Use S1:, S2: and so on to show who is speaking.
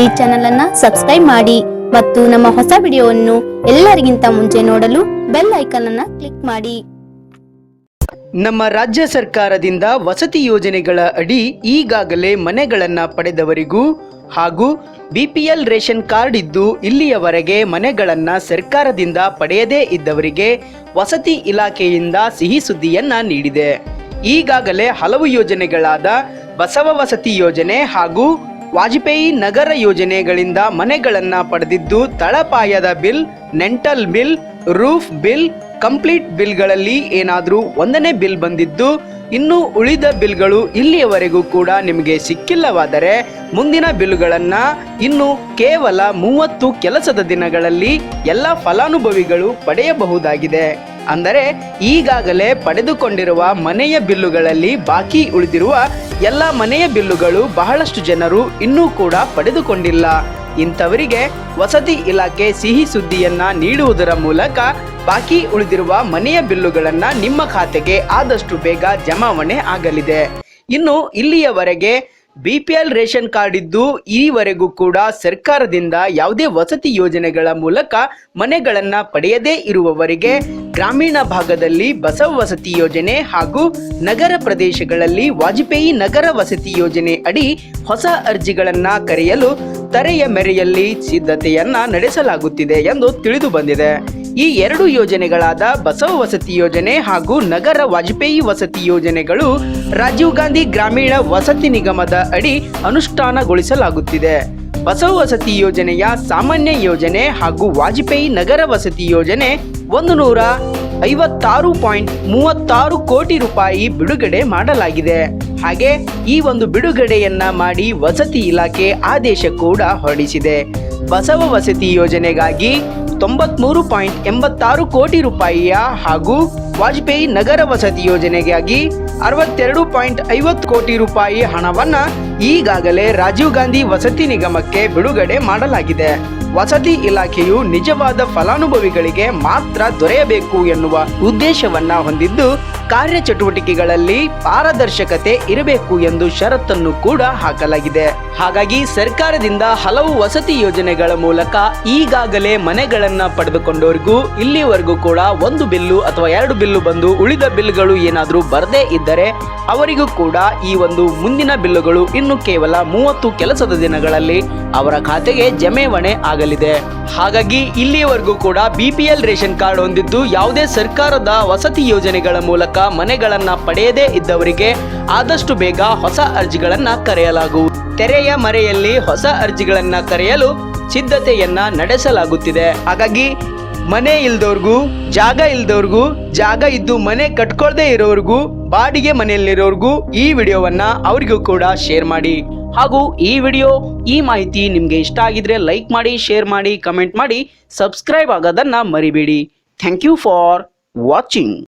S1: ಈ ಚಾನೆಲ್ ಅನ್ನ ಸಬ್ಸ್ಕ್ರೈಬ್ ಮಾಡಿ ಮತ್ತು ನಮ್ಮ ಹೊಸ ವಿಡಿಯೋವನ್ನು ಎಲ್ಲರಿಗಿಂತ ಮುಂಚೆ ನೋಡಲು ಬೆಲ್ ಐಕಾನ್ ಅನ್ನ ಕ್ಲಿಕ್ ಮಾಡಿ.
S2: ನಮ್ಮ ರಾಜ್ಯ ಸರ್ಕಾರದಿಂದ ವಸತಿ ಯೋಜನೆಗಳ ಅಡಿ ಈಗಾಗಲೇ ಮನೆಗಳನ್ನು ಪಡೆದವರಿಗೂ ಹಾಗೂ ಬಿಪಿಎಲ್ ರೇಷನ್ ಕಾರ್ಡ್ ಇದ್ದು ಇಲ್ಲಿಯವರೆಗೆ ಮನೆಗಳನ್ನು ಸರ್ಕಾರದಿಂದ ಪಡೆಯದೇ ಇದ್ದವರಿಗೆ ವಸತಿ ಇಲಾಖೆಯಿಂದ ಸಿಹಿ ಸುದ್ದಿಯನ್ನ ನೀಡಿದೆ. ಈಗಾಗಲೇ ಹಲವು ಯೋಜನೆಗಳಾದ ಬಸವ ವಸತಿ ಯೋಜನೆ ಹಾಗೂ ವಾಜಪೇಯಿ ನಗರ ಯೋಜನೆಗಳಿಂದ ಮನೆಗಳನ್ನ ಪಡೆದಿದ್ದು ತಳಪಾಯದ bill, lintel bill, roof bill, complete ಬಿಲ್ಗಳಲ್ಲಿ ಏನಾದರೂ ಒಂದನೇ ಬಿಲ್ ಬಂದಿದ್ದು ಇನ್ನು ಉಳಿದ ಬಿಲ್ಗಳು ಇಲ್ಲಿಯವರೆಗೂ ಕೂಡ ನಿಮಗೆ ಸಿಕ್ಕಿಲ್ಲವಾದರೆ ಮುಂದಿನ ಬಿಲ್ಗಳನ್ನು ಇನ್ನು ಕೇವಲ ಮೂವತ್ತು ಕೆಲಸದ ದಿನಗಳಲ್ಲಿ ಎಲ್ಲ ಫಲಾನುಭವಿಗಳು ಪಡೆಯಬಹುದಾಗಿದೆ. ಅಂದರೆ ಈಗಾಗಲೇ ಪಡೆದುಕೊಂಡಿರುವ ಮನೆಯ ಬಿಲ್ಲುಗಳಲ್ಲಿ ಬಾಕಿ ಉಳಿದಿರುವ ಎಲ್ಲ ಮನೆಯ ಬಿಲ್ಲುಗಳು ಬಹಳಷ್ಟು ಜನರು ಇನ್ನೂ ಕೂಡ ಪಡೆದುಕೊಂಡಿಲ್ಲ. ಇಂಥವರಿಗೆ ವಸತಿ ಇಲಾಖೆ ಸಿಹಿ ಸುದ್ದಿಯನ್ನ ನೀಡುವುದರ ಮೂಲಕ ಬಾಕಿ ಉಳಿದಿರುವ ಮನೆಯ ಬಿಲ್ಲುಗಳನ್ನ ನಿಮ್ಮ ಖಾತೆಗೆ ಆದಷ್ಟು ಬೇಗ ಜಮಾವಣೆ ಆಗಲಿದೆ. ಇನ್ನು ಇಲ್ಲಿಯವರೆಗೆ B P L ration card ಇದ್ದು ಈವರೆಗೂ ಕೂಡ ಸರ್ಕಾರದಿಂದ ಯಾವುದೇ ವಸತಿ ಯೋಜನೆಗಳ ಮೂಲಕ ಮನೆಗಳನ್ನ ಪಡೆಯದೇ ಇರುವವರಿಗೆ ಗ್ರಾಮೀಣ ಭಾಗದಲ್ಲಿ ಬಸವ ವಸತಿ ಯೋಜನೆ ಹಾಗೂ ನಗರ ಪ್ರದೇಶಗಳಲ್ಲಿ ವಾಜಪೇಯಿ ನಗರ ವಸತಿ ಯೋಜನೆ ಅಡಿ ಹೊಸ ಅರ್ಜಿಗಳನ್ನ ಕರೆಯಲು ತರೆಯ ಮೆರೆಯಲ್ಲಿ ಸಿದ್ಧತೆಯನ್ನ ನಡೆಸಲಾಗುತ್ತಿದೆ ಎಂದು ತಿಳಿದು ಬಂದಿದೆ. ಈ ಎರಡು ಯೋಜನೆಗಳಾದ ಬಸವ ವಸತಿ ಯೋಜನೆ ಹಾಗೂ ನಗರ ವಾಜಪೇಯಿ ವಸತಿ ಯೋಜನೆಗಳು ರಾಜೀವ್ ಗಾಂಧಿ ಗ್ರಾಮೀಣ ವಸತಿ ನಿಗಮದ ಅಡಿ ಅನುಷ್ಠಾನಗೊಳಿಸಲಾಗುತ್ತಿದೆ. ಬಸವ ವಸತಿ ಯೋಜನೆಯ ಸಾಮಾನ್ಯ ಯೋಜನೆ ಹಾಗೂ ವಾಜಪೇಯಿ ನಗರ ವಸತಿ ಯೋಜನೆ ಒಂದು ನೂರ ಐವತ್ತಾರು ಪಾಯಿಂಟ್ ಮೂವತ್ತಾರು ಕೋಟಿ ರೂಪಾಯಿ ಬಿಡುಗಡೆ ಮಾಡಲಾಗಿದೆ. ಹಾಗೆ ಈ ಒಂದು ಬಿಡುಗಡೆಯನ್ನ ಮಾಡಿ ವಸತಿ ಇಲಾಖೆ ಆದೇಶ ಕೂಡ ಹೊರಡಿಸಿದೆ. ಬಸವ ವಸತಿ ಯೋಜನೆಗಾಗಿ ತೊಂಬತ್ಮೂರು ಪಾಯಿಂಟ್ ಎಂಬತ್ತಾರು ಕೋಟಿ ರೂಪಾಯಿಯ ಹಾಗೂ ವಾಜಪೇಯಿ ನಗರ ವಸತಿ ಯೋಜನೆಗಾಗಿ ಅರವತ್ತೆರಡು ಪಾಯಿಂಟ್ ಐವತ್ತು ಕೋಟಿ ರೂಪಾಯಿ ಹಣವನ್ನ ಈಗಾಗಲೇ ರಾಜೀವ್ ಗಾಂಧಿ ವಸತಿ ನಿಗಮಕ್ಕೆ ಬಿಡುಗಡೆ ಮಾಡಲಾಗಿದೆ. ವಸತಿ ಇಲಾಖೆಯು ನಿಜವಾದ ಫಲಾನುಭವಿಗಳಿಗೆ ಮಾತ್ರ ದೊರೆಯಬೇಕು ಎನ್ನುವ ಉದ್ದೇಶವನ್ನ ಹೊಂದಿದ್ದು, ಕಾರ್ಯಚಟುವಟಿಕೆಗಳಲ್ಲಿ ಪಾರದರ್ಶಕತೆ ಇರಬೇಕು ಎಂದು ಷರತ್ತನ್ನು ಕೂಡ ಹಾಕಲಾಗಿದೆ. ಹಾಗಾಗಿ ಸರ್ಕಾರದಿಂದ ಹಲವು ವಸತಿ ಯೋಜನೆಗಳ ಮೂಲಕ ಈಗಾಗಲೇ ಮನೆಗಳನ್ನ ಪಡೆದುಕೊಂಡವರಿಗೂ ಇಲ್ಲಿವರೆಗೂ ಕೂಡ ಒಂದು ಬಿಲ್ಲು ಅಥವಾ ಎರಡು ಬಿಲ್ಲು ಬಂದು ಉಳಿದ ಬಿಲ್ಗಳು ಏನಾದರೂ ಬರದೇ ಇದ್ದರೆ, ಅವರಿಗೂ ಕೂಡ ಈ ಒಂದು ಮುಂದಿನ ಬಿಲ್ಲುಗಳು ಇನ್ನು ಕೇವಲ ಮೂವತ್ತು ಕೆಲಸದ ದಿನಗಳಲ್ಲಿ ಅವರ ಖಾತೆಗೆ ಜಮೇವಣೆ ಆಗಲಿದೆ. ಹಾಗಾಗಿ ಇಲ್ಲಿಯವರೆಗೂ ಕೂಡ ಬಿಪಿಎಲ್ ರೇಷನ್ ಕಾರ್ಡ್ ಹೊಂದಿದ್ದು ಯಾವುದೇ ಸರ್ಕಾರದ ವಸತಿ ಯೋಜನೆಗಳ ಮೂಲಕ ಮನೆಗಳನ್ನ ಪಡೆಯದೇ ಇದ್ದವರಿಗೆ ಆದಷ್ಟು ಬೇಗ ಹೊಸ ಅರ್ಜಿಗಳನ್ನ ಕರೆಯಲಾಗುವುದು. ತೆರೆಯ ಮರೆಯಲ್ಲಿ ಹೊಸ ಅರ್ಜಿಗಳನ್ನ ಕರೆಯಲು ಸಿದ್ಧತೆಯನ್ನ ನಡೆಸಲಾಗುತ್ತಿದೆ. ಹಾಗಾಗಿ ಮನೆ ಇಲ್ದವ್ರಿಗೂ ಜಾಗ ಇಲ್ದವ್ರಿಗೂ ಜಾಗ ಇದ್ದು ಮನೆ ಕಟ್ಕೊಳ್ದೇ ಇರೋರ್ಗೂ, ಬಾಡಿಗೆ ಮನೆಯಲ್ಲಿರೋರ್ಗೂ ಈ ವಿಡಿಯೋವನ್ನ ಅವರಿಗೂ ಕೂಡ ಶೇರ್ ಮಾಡಿ. ಹಾಗೂ ಈ ವಿಡಿಯೋ, ಈ ಮಾಹಿತಿ ನಿಮಗೆ ಇಷ್ಟ ಆಗಿದ್ರೆ ಲೈಕ್ ಮಾಡಿ, ಶೇರ್ ಮಾಡಿ, ಕಮೆಂಟ್ ಮಾಡಿ, ಸಬ್ಸ್ಕ್ರೈಬ್ ಆಗೋದನ್ನ ಮರಿಬೇಡಿ. Thank you for watching.